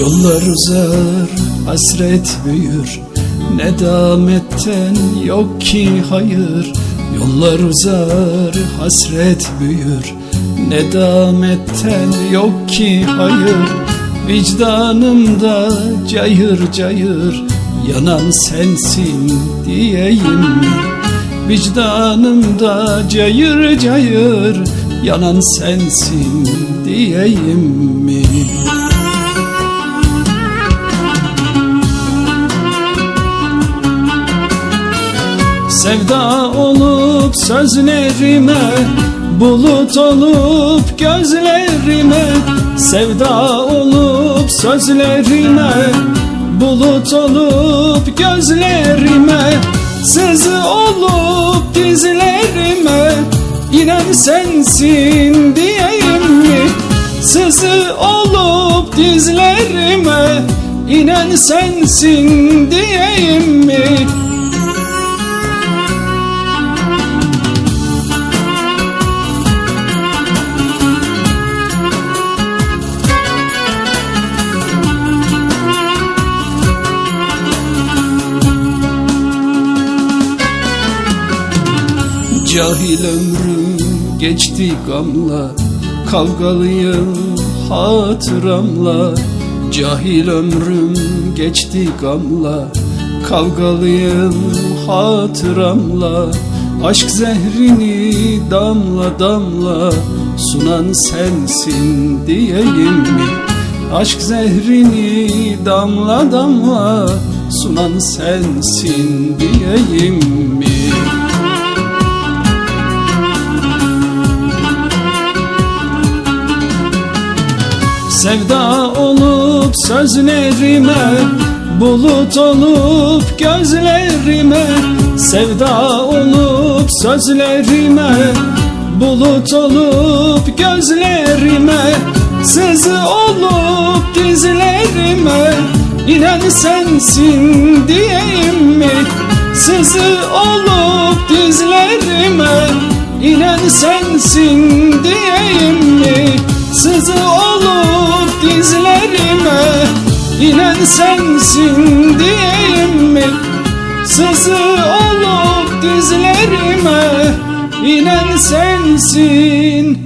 Yollar uzar, hasret büyür. Nedametten yok ki hayır. Yollar uzar, hasret büyür. Nedametten yok ki hayır. Vicdanımda cayır cayır. Yanan sensin diyeyim? Vicdanımda cayır cayır. Yanan sensin diyeyim mi? Sevda olup sözlerime Bulut olup gözlerime Sevda olup sözlerime Bulut olup gözlerime Sızı olup dizlerime İnen sensin diyeyim mi? Sızı olup dizlerime İnen sensin diyeyim mi? Cahil ömrüm geçti gamla Kavgalıyım hatıramla Cahil ömrüm geçti gamla Kavgalıyım hatıramla Aşk zehrini damla damla Sunan sensin diyeyim mi? Aşk zehrini damla damla Sunan sensin diyeyim mi? Sevda olup sözlerime Bulut olup gözlerime Sevda olup sözlerime Bulut olup gözlerime Sızı olup dizlerime İnen sensin diyeyim mi? Sızı olup dizlerime İnen sensin diyeyim mi? Sızı olup dizlerime İnen sensin diyeyim mi? Sızı olup dizlerime İnen sensin